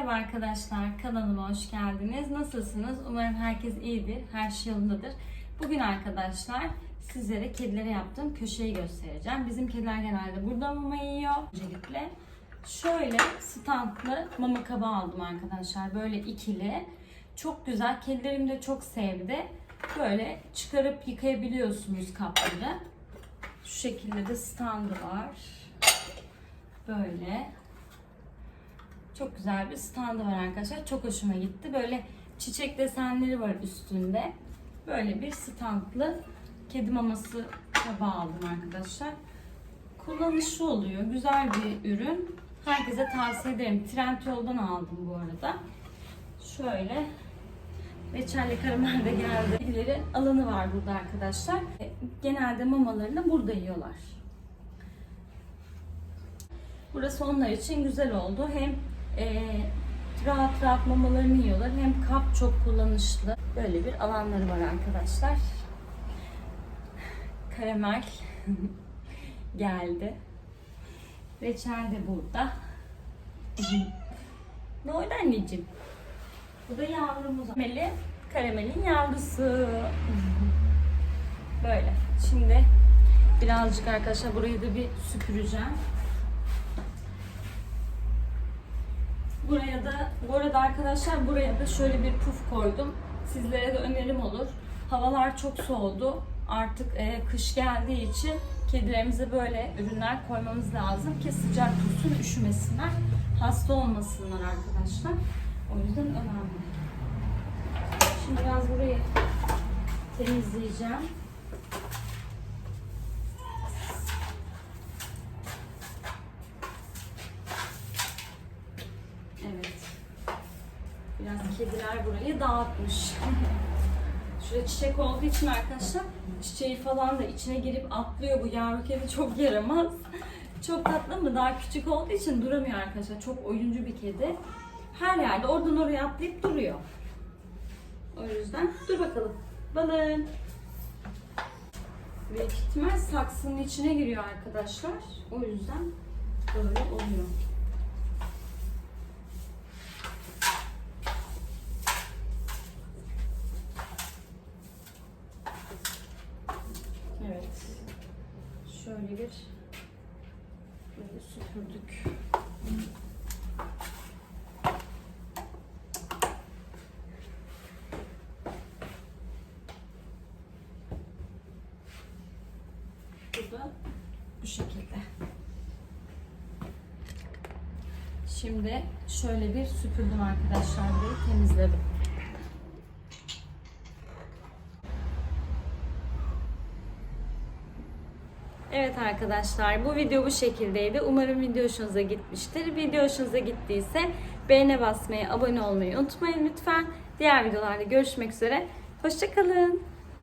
Merhaba arkadaşlar, kanalıma hoş geldiniz. Nasılsınız? Umarım herkes iyidir, her şey yolundadır. Bugün arkadaşlar sizlere kedilere yaptığım köşeyi göstereceğim. Bizim kediler genelde burada mama yiyor. Öncelikle şöyle standlı mama kabı aldım arkadaşlar. Böyle ikili. Çok güzel. Kedilerim de çok sevdi. Böyle çıkarıp yıkayabiliyorsunuz kapları. Şu şekilde de standı var. Böyle. Çok güzel bir standı var arkadaşlar. Çok hoşuma gitti. Böyle çiçek desenleri var üstünde. Böyle bir standlı kedi maması tabağı aldım arkadaşlar. Kullanışlı oluyor. Güzel bir ürün. Herkese tavsiye ederim. Trendyol'dan aldım bu arada. Şöyle reçelli karamel de geldi. Kedilerin alanı var burada arkadaşlar. Genelde mamalarını burada yiyorlar. Burası onlar için güzel oldu. Hem e, rahat rahat mamalarını yiyorlar hem kap çok kullanışlı. Böyle bir alanları var arkadaşlar. Karamel geldi. Reçel de burada. ne oldu anneciğim? Bu da yavrumuz. Karameli, karamelin yavrusu. Böyle. Şimdi birazcık arkadaşlar burayı da bir süpüreceğim. Buraya da, bu arada arkadaşlar buraya da şöyle bir puf koydum. Sizlere de önerim olur. Havalar çok soğudu. Artık e, kış geldiği için kedilerimize böyle ürünler koymamız lazım ki sıcak tutsun, üşümesinler. Hasta olmasınlar arkadaşlar. O yüzden önemli. Şimdi biraz burayı temizleyeceğim. Evet. Biraz kediler burayı dağıtmış. Şurada çiçek olduğu için arkadaşlar çiçeği falan da içine girip atlıyor bu yavru kedi çok yaramaz. Çok tatlı ama daha küçük olduğu için duramıyor arkadaşlar. Çok oyuncu bir kedi. Her yerde oradan oraya atlayıp duruyor. O yüzden dur bakalım. Balın. Büyük ihtimal saksının içine giriyor arkadaşlar. O yüzden böyle oluyor. Evet. Şöyle bir böyle süpürdük. Bu da bu şekilde. Şimdi şöyle bir süpürdüm arkadaşlar burayı temizledim. Evet arkadaşlar bu video bu şekildeydi. Umarım video hoşunuza gitmiştir. Video hoşunuza gittiyse beğene basmayı, abone olmayı unutmayın lütfen. Diğer videolarda görüşmek üzere. Hoşçakalın.